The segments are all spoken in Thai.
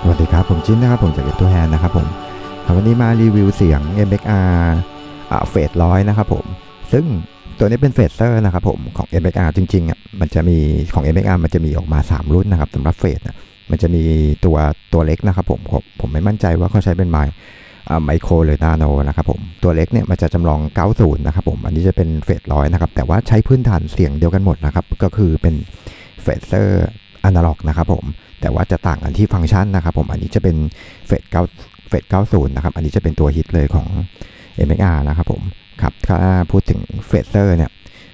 สวัสดีครับ ผมจิ้นนะครับผมจากเก็บตัวแทนนะครับผมวันนี้มารีวิวเสียง MXR อ่าเฟสร้อยนะครับผม ซึ่งตัวนี้เป็นเฟสเซอร์นะครับผมของ MXR จริงๆอะมันจะมีของ MXR มันจะมีออกมา 3 รุ่นนะครับสำหรับเฟสนะมันจะมีตัวตัวเล็กนะครับผมผมผมไม่มั่นใจว่าเขาใช้เป็นไมไมโครหรือนาโนนะครับผมตัวเล็กเนี่ยมันจะจำลอง 90 นะครับผมอันนี้จะเป็นเฟสร้อยนะครับแต่ว่าใช้พื้นฐานเสียงเดียวกันหมดนะครับก็คือเป็นเฟสเซอร์ อนาล็อกนะครับผมแต่ว่าจะต่างกันที่ฟังก์ชันนะครับผมอันนี้จะเป็นเฟด9เฟด90นย์นะครับอันนี้จะเป็นตัวฮิตเลยของ MXR นะครับผมครับถ้าพูดถึงเฟเซอร์เนี่ย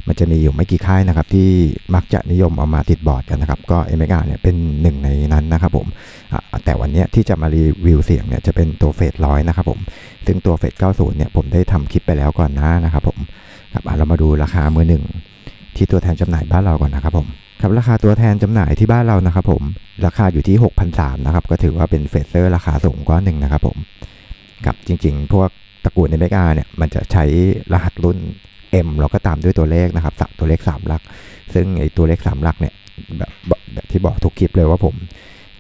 มันจะมีอยู่ไม่กี่ค่ายนะครับที่มักจะนิยมเอามาติดบอร์ดกันนะครับก็ MXR เนี่ยเป็นหนึ่งในนั้นนะครับผมแต่วันนี้ที่จะมารีวิวเสียงเนี่ยจะเป็นตัวเฟดร้อยนะครับผมซึ่งตัวเฟด90เนี่ยผมได้ทำคลิปไปแล้วก่อนหน้านะครับผมครับอะเรามาดูราคามือหนึ่ง ที่ตัวแทนจำหน่ายบ้านเราก่อนนะครับผมครับราคาตัวแทนจำหน่ายที่บ้านเรานะครับผมราคาอยู่ที่ 6,300นะครับก็ถือว่าเป็นเฟเซอร์ราคาสูงกว่าหนึ่งนะครับผมครับจริงๆ พวกตระกูลในเมกาเนี่ยมันจะใช้รหัสรุ่น M แล้วก็ตามด้วยตัวเลขนะครับสตัวเลข3หลัก ซึ่งไอตัวเลข3หลักเนี่ยแบบแบบที่บอกทุกคลิปเลยว่าผม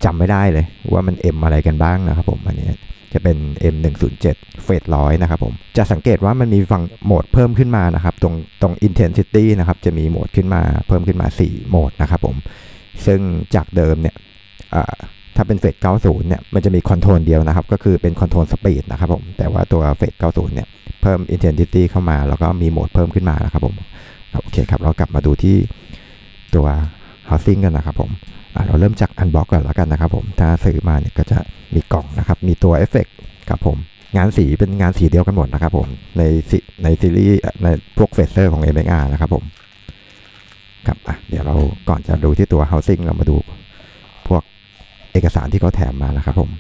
จำไม่ได้เลยว่ามัน M อะไรกันบ้างนะครับผมอันนี้ จะเป็น M107 เฟสร้อยนะครับผม จะสังเกตว่ามันมีฟังโหมดเพิ่มขึ้นมานะครับ ตรงตรง intensity นะครับ จะมีโหมดขึ้นมาเพิ่มขึ้นมา 4 โหมดนะครับผม ซึ่งจากเดิมเนี่ยถ้าเป็นเฟส90 เนี่ย มันจะมีคอนโทรลเดียวนะครับ ก็คือเป็นคอนโทรลสปีดนะครับผม แต่ว่าตัวเฟส90 เนี่ย เพิ่ม intensity เข้ามา แล้วก็มีโหมดเพิ่มขึ้นมานะครับผมโอเคครับ เรากลับมาดูที่ตัว housing กันนะครับผมเราเริ่มจากอันบ็อกก่อนแล้วกันนะครับผม ถ้าซื้อมาเนี่ยก็จะ มีกล่องนะครับ มีตัวเอฟเฟกครับผม งานสีเป็นงานสีเดียวกันหมดนะครับผมในในซีรีส์ในพวกเฟสเซอร์ของ m x r นะครับผมครับอะเดี๋ยวเราก่อนจะดูที่ตัว housing เรามาดูพวกเอกสารที่เขาแถมมานะครับผม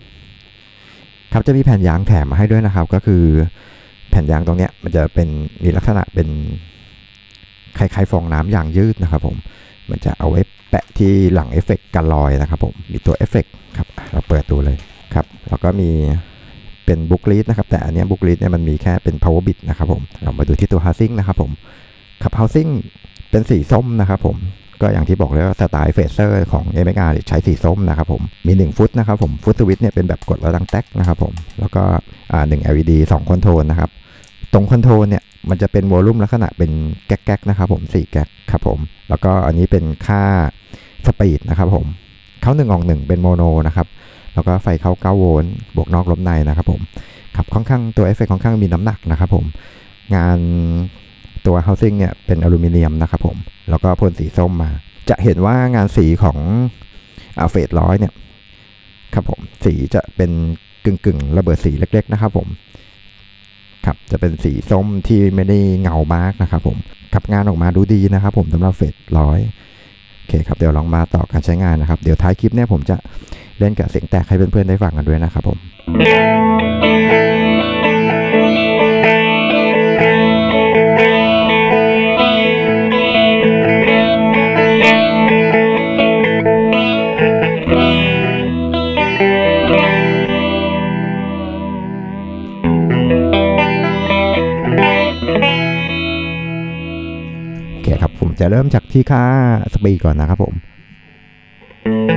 ครับจะมีแผ่นยางแถมมาให้ด้วยนะครับ ก็คือแผ่นยางตรงเนี้ยมันจะเป็นมีลักษณะเป็นคล้ายๆฟองน้ำยางยืดนะครับผม มันจะเอาไว้แปะที่หลังเอฟเฟกต์กันรอยนะครับผม มีตัวเอฟเฟกต์ครับ เราเปิดดูเลย แล้วก็มีเป็นบุ๊กลีดนะครับแต่อันนี้บุ๊กลีดเนี่ยมันมีแค่เป็น power bit นะครับผมเรามาดูที่ตัว housing นะครับผมครับ housing เป็นสีส้มนะครับผมก็อย่างที่บอกเลยว่าสไตล์เฟเซอร์ของ m x r ใช้สีส้มนะครับผมมี 1 ฟุตนะครับผมฟุตสวิตเนี่ยเป็นแบบกดแล้วดังแท็กนะครับผมแล้วก็อ่า1 LED 2คอนโทรลนะครับตรงคอนโทรลเนี่ยมันจะเป็นวอลลุ่มลักษณะเป็นแก๊กๆนะครับผม4แก๊กครับผมแล้วก็อันนี้เป็นค่าสปีดนะครับผมเข้า1ออก1เป็นโมโนนะครับ แล้วก็ไฟเข้า 9 โวลต์บวกนอกลบในนะครับผมครับค่อนข้างตัวเอฟเฟกค่อนข้างมีน้ำหนักนะครับผมงานตัว housing เนี่ยเป็นอลูมิเนียมนะครับผมแล้วก็พ่นสีส้มมา จะเห็นว่างานสีของเฟสร้อยเนี่ยครับผมสีจะเป็นกึ่งกึ่งๆระเบิดสีเล็ก ๆ นะครับผมครับจะเป็นสีส้มที่ไม่ได้เงามากนะครับผมครับงานออกมาดูดีนะครับผมสำหรับเฟสร้อยโอเคครับเดี๋ยวลองมาต่อการใช้งานนะครับ เดี๋ยวท้ายคลิปเนี่ยผมจะ เล่นกับเสียงแตกให้เพื่อนๆได้ฟังกันด้วยนะครับผมโอเคครับผมจะเริ่มจากที่ค่าสปีดก่อนนะครับผม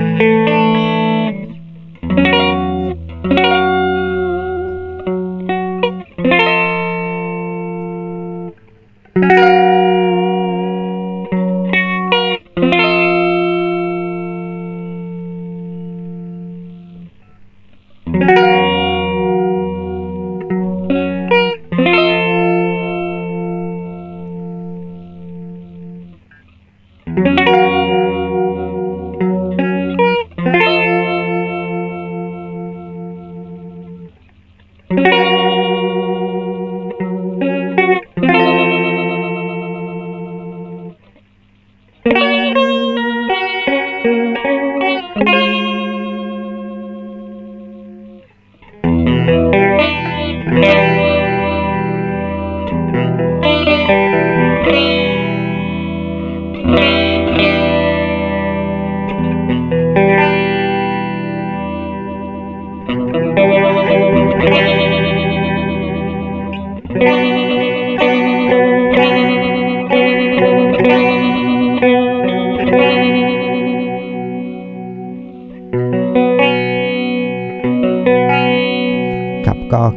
โ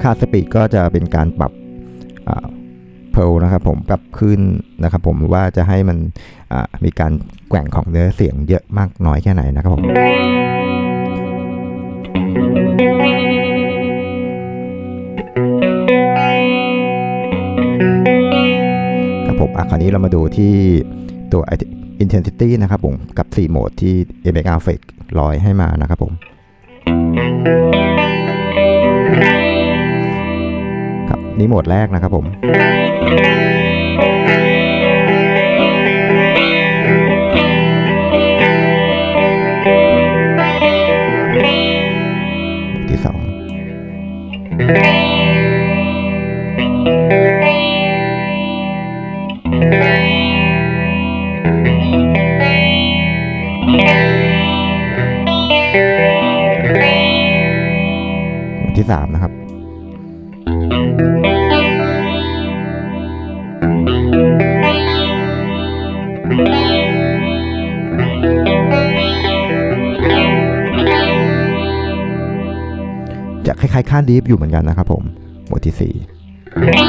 ค่าสปีดก็จะเป็นการปรับเพลนะครับผมปรับขึ้นนะครับผมว่าจะให้มันมีการแกว่งของเนื้อเสียงเยอะมากน้อยแค่ไหนนะครับผมครับผมอะคราวนี้เรามาดูที่ตัว intensity นะครับผมกับ 4 โหมดที่ MXR Fake ร้อยให้มานะครับผมครับ นี่โหมดแรกนะครับผม คล้ายๆค่าดีฟอยู่เหมือนกันนะครับผมหมวดที่4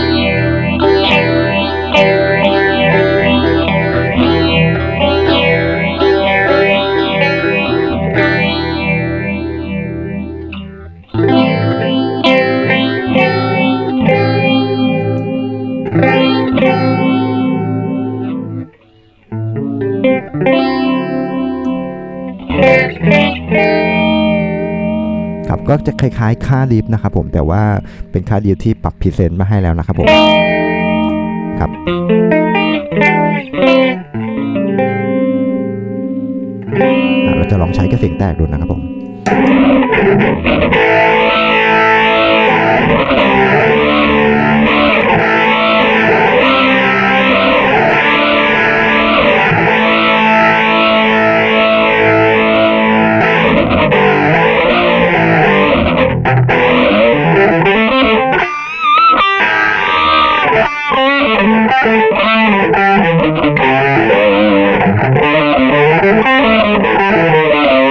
จะคล้ายๆค่าลิฟนะครับผมแต่ว่าเป็นค่าลิฟที่ปรับพรีเซนต์มาให้แล้วนะครับผมครับเราจะลองใช้กระเสียงแตกดูนะครับผม Thank you.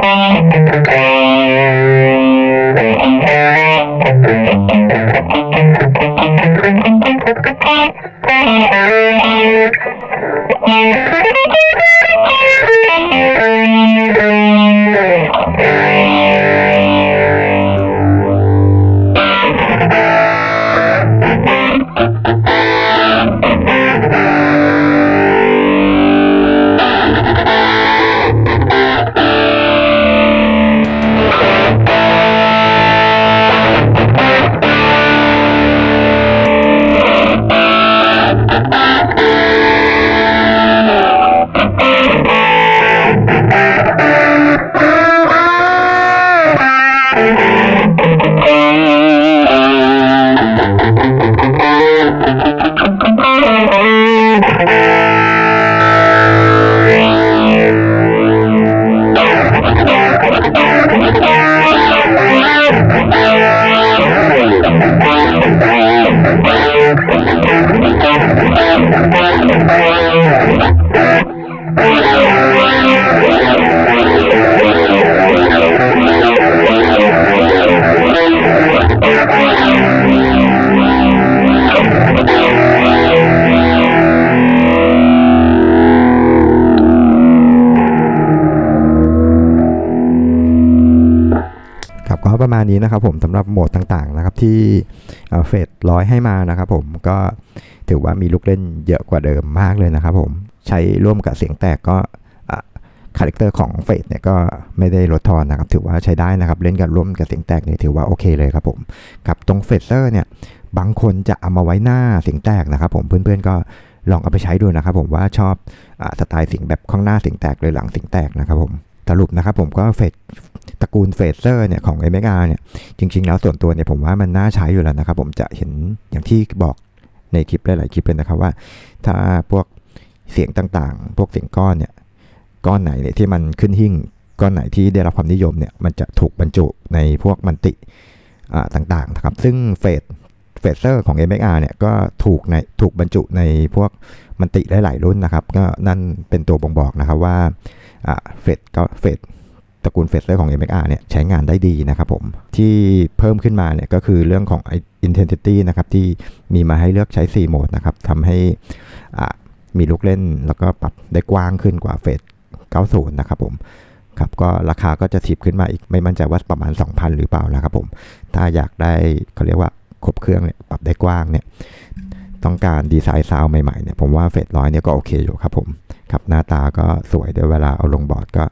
Thank you. number. ก็ประมาณนี้นะครับผมสำหรับโหมดต่างๆนะครับที่เฟสร้อยให้มานะครับผมก็ถือว่ามีลูกเล่นเยอะกว่าเดิมมากเลยนะครับผมใช้ร่วมกับเสียงแตกก็คาแรคเตอร์ของเฟสเนี่ยก็ไม่ได้ลดทอนนะครับ ถือว่าใช้ได้นะครับ เล่นกันร่วมกับเสียงแตกเนี่ยถือว่าโอเคเลยครับผม กับตรงเฟสเซอร์เนี่ยบางคนจะเอามาไว้หน้าเสียงแตกนะครับ ผมเพื่อนๆก็ลองเอาไปใช้ดูนะครับ ผมว่าชอบอสไตล์เสียงแบบข้างหน้าเสียงแตกหรือหลังเสียงแตกนะครับผม สรุปนะครับผมก็เฟสตระกูลเฟเซอร์เนี่ยของ m x r เนี่ยจริง ๆ แล้วส่วนตัวเนี่ยผมว่ามันน่าใช้อยู่แล้วนะครับ ผมจะเห็นอย่างที่บอกในคลิปหลายๆคลิปเลยนะครับว่า ถ้าพวกเสียงต่างๆ พวกเสียงก้อนเนี่ยก้อนไหนเนี่ยที่มันขึ้นหิ่งก้อนไหนที่ได้รับความนิยมเนี่ยมันจะถูกบรรจุในพวกมันติอ่าต่างๆนะครับ ซึ่งเฟสเฟเซอร์ของ m x r เนี่ยก็ถูกในถูกบรรจุในพวกมันติหลายๆรุ่นนะครับ ก็นั่นเป็นตัวบ่งบอกนะครับว่า เฟสก็เฟสตระกูลเฟสเซอร์ของ MXR เนี่ยใช้งานได้ดีนะครับผม ที่เพิ่มขึ้นมาเนี่ยก็คือเรื่องของ Intensity นะครับ ที่มีมาให้เลือกใช้ 4 โหมดนะครับทำให้อ่ามีลูกเล่นแล้วก็ปรับได้กว้างขึ้นกว่าเฟส90 นะครับผมครับก็ราคาก็จะถิบขึ้นมาอีกไม่มั่นใจว่าประมาณ 2,000 หรือเปล่านะครับผม ถ้าอยากได้เขาเรียกว่าครบเครื่องเนี่ยปรับได้กว้างเนี่ย ต้องการดีไซน์ซาวใหม่ๆเนี่ยผมว่าเฟสร้อยเนี่ยก็โอเคอยู่ครับผมครับหน้าตาก็สวยเดี๋ยวเวลาเอาลงบอร์ดก็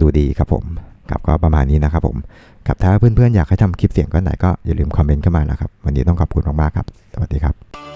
ดูดีครับผมครับก็ประมาณนี้นะครับผมครับถ้าเพื่อนๆอยากให้ทำคลิปเสียงก้อนไหนก็อย่าลืมคอมเมนต์เข้ามานะครับ วันนี้ต้องขอบคุณมากๆครับ สวัสดีครับ